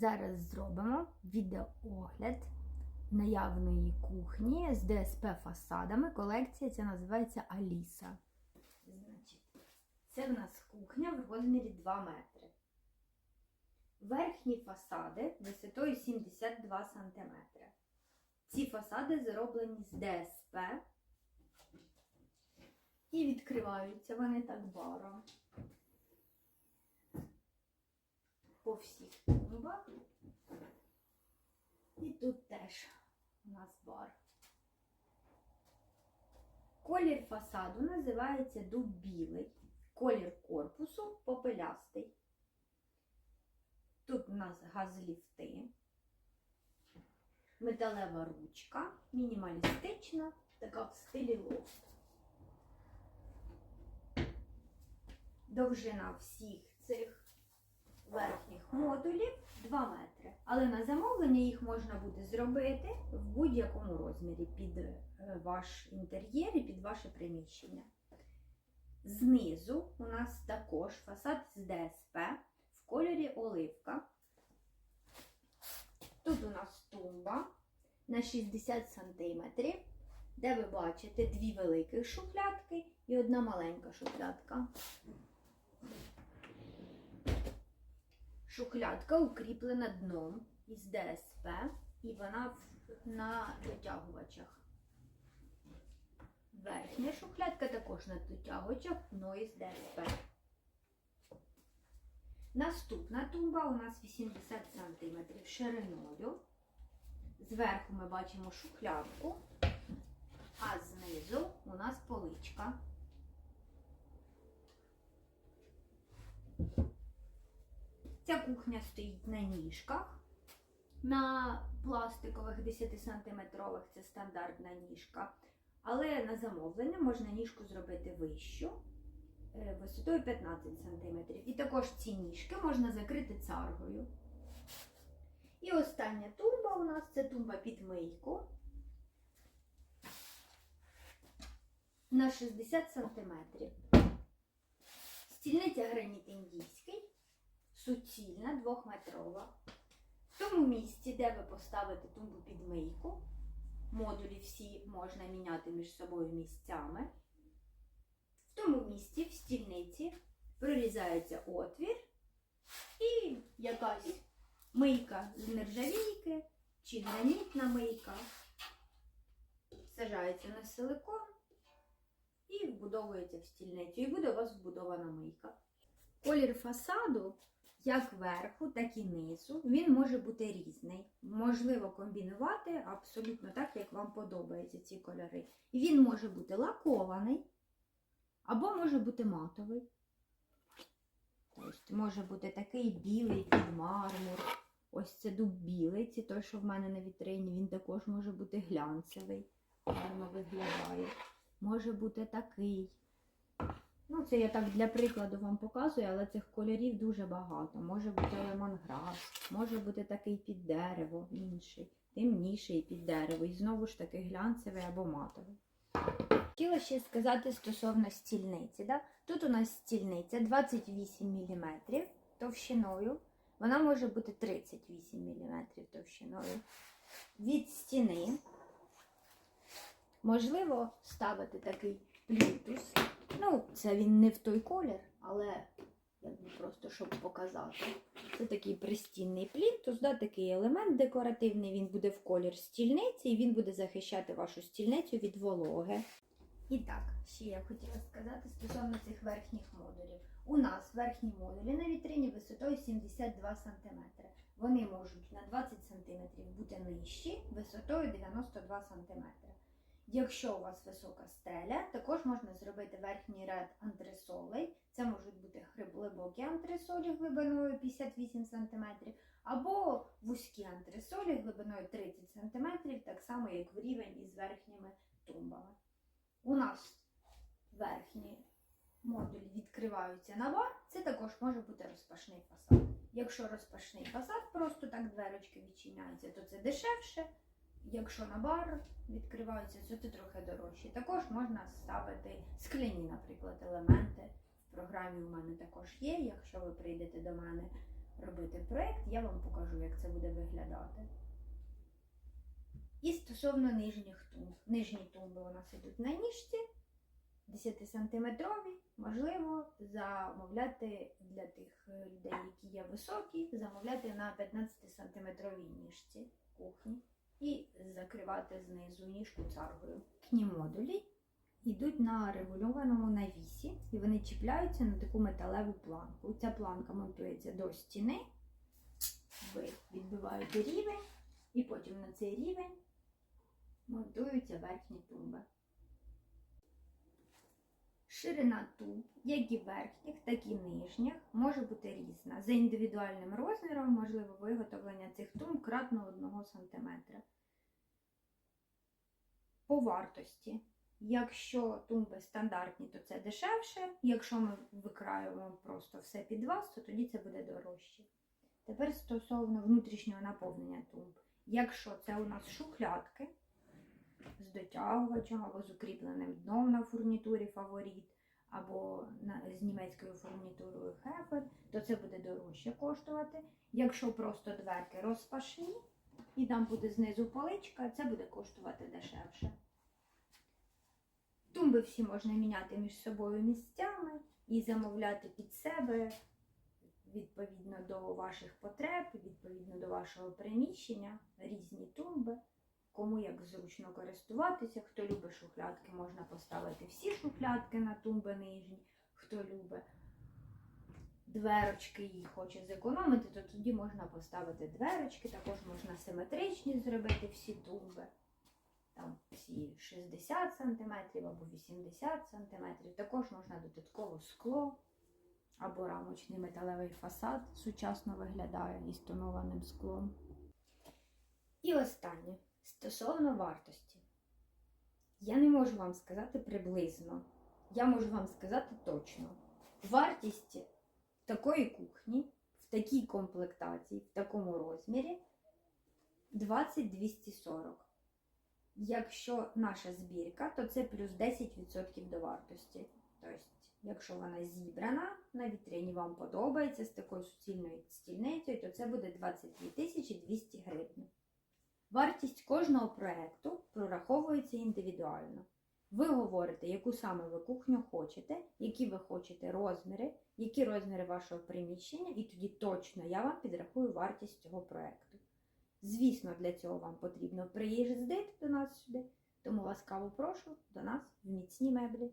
Зараз зробимо відеоогляд наявної кухні з ДСП фасадами. Колекція ця називається Аліса. Значить, це в нас кухня в розмірі 2 метри. Верхні фасади висотою 72 см. Ці фасади зроблені з ДСП і відкриваються вони так баром. По всіх тумбах. І тут теж у нас бар. Колір фасаду називається дуб білий. Колір корпусу попелястий. Тут у нас газліфти, металева ручка, мінімалістична, така в стилі лофт. Довжина всіх цих верхніх модулів 2 метри. Але на замовлення їх можна буде зробити в будь-якому розмірі під е, ваш інтер'єр і під ваше приміщення. Знизу у нас також фасад з ДСП в кольорі оливка. Тут у нас тумба на 60 см, де ви бачите дві великих шухлядки і одна маленька шухлядка. Шухлядка укріплена дном із ДСП і вона на дотягувачах. Верхня шухлядка також на дотягувачах, но із ДСП. Наступна тумба у нас 80 см шириною. Зверху ми бачимо шухлядку, а знизу у нас поличка. Ця кухня стоїть на ніжках. На пластикових 10-сантиметрових це стандартна ніжка. Але на замовлення можна ніжку зробити вищу, е, висотою 15 см. І також ці ніжки можна закрити царгою. І остання тумба у нас це тумба під мийку на 60 см. Стільниця граніт індійський суцільна, двохметрова. В тому місці, де ви поставите тумбу під мийку, модулі всі можна міняти між собою місцями. В тому місці, в стільниці, прорізається отвір і якась мийка з нержавійки чи гранітна мийка сажається на силикон і вбудовується в стільницю. І буде у вас вбудована мийка. Колір фасаду як верху, так і низу. Він може бути різний. Можливо комбінувати абсолютно так, як вам подобаються ці кольори. І він може бути лакований, або може бути матовий. Тобто може бути такий білий під мармур. Ось це дуб білий, той, що в мене на вітрині, він також може бути глянцевий, гарно виглядає. Може бути такий. Ну, це я так для прикладу вам показую, але цих кольорів дуже багато. Може бути лемонграс, може бути такий під дерево, інший, темніший під дерево. І знову ж таки глянцевий або матовий. Хотіла ще сказати стосовно стільниці. Да? Тут у нас стільниця 28 мм товщиною. Вона може бути 38 мм товщиною. Від стіни можливо ставити такий плінтус. Ну, це він не в той колір, але якби просто щоб показати. Це такий пристінний плінтус, да, такий елемент декоративний, він буде в колір стільниці і він буде захищати вашу стільницю від вологи. І так, ще я хотіла сказати стосовно цих верхніх модулів. У нас верхні модулі на вітрині висотою 72 см. Вони можуть на 20 см бути нижчі, висотою 92 см. Якщо у вас висока стеля, також можна зробити верхній ряд антресолей. Це можуть бути глибокі антресолі глибиною 58 см, або вузькі антресолі глибиною 30 см, так само як в рівень із верхніми тумбами. У нас верхні модулі відкриваються на бар, це також може бути розпашний фасад. Якщо розпашний фасад, просто так дверочки відчиняються, то це дешевше. Якщо на бар відкриваються, то це трохи дорожче. Також можна ставити скляні, наприклад, елементи. В програмі у мене також є. Якщо ви прийдете до мене робити проєкт, я вам покажу, як це буде виглядати. І стосовно нижніх тумб. Нижні тумби у нас йдуть на ніжці 10 сантиметрові. Можливо, замовляти для тих е, людей, які є високі, замовляти на 15 сантиметровій ніжці кухні і закривати знизу ніжку царгою. Кні модулі йдуть на регульованому навісі і вони чіпляються на таку металеву планку. Ця планка монтується до стіни. Ви відбиваєте рівень, і потім на цей рівень монтуються верхні тумби. Ширина туб, як і верхніх, так і нижніх, може бути різна. За індивідуальним розміром можливо виготовлення цих тумб кратно 1 см. По вартості. Якщо тумби стандартні, то це дешевше. Якщо ми викраюємо просто все під вас, то тоді це буде дорожче. Тепер стосовно внутрішнього наповнення тумб. Якщо це у нас шухлядки з дотягувачем або з укріпленим дном на фурнітурі фаворіт, або з німецькою фурнітурою Хефер, то це буде дорожче коштувати. Якщо просто дверки розпашні і там буде знизу поличка, це буде коштувати дешевше. Тумби всі можна міняти між собою місцями і замовляти під себе відповідно до ваших потреб, відповідно до вашого приміщення, різні тумби. Кому як зручно користуватися, хто любить шухлядки, можна поставити всі шухлядки на тумби нижні, хто любить дверочки і хоче зекономити, то тоді можна поставити дверочки, також можна симетричні зробити всі тумби. Там всі 60 см або 80 см. Також можна додатково скло або рамочний металевий фасад. Сучасно виглядає із тонованим склом. І останнє стосовно вартості. Я не можу вам сказати приблизно. Я можу вам сказати точно. Вартість такої кухні в такій комплектації, в такому розмірі 20-240. Якщо наша збірка, то це плюс 10% до вартості. Тобто, якщо вона зібрана на вітрині вам подобається з такою суцільною стільницею, то це буде 22 200 гривень. Вартість кожного проєкту прораховується індивідуально. Ви говорите, яку саме ви кухню хочете, які ви хочете розміри, які розміри вашого приміщення, і тоді точно я вам підрахую вартість цього проєкту. Звісно, для цього вам потрібно приїздити до нас сюди, тому ласкаво прошу до нас в міцні меблі.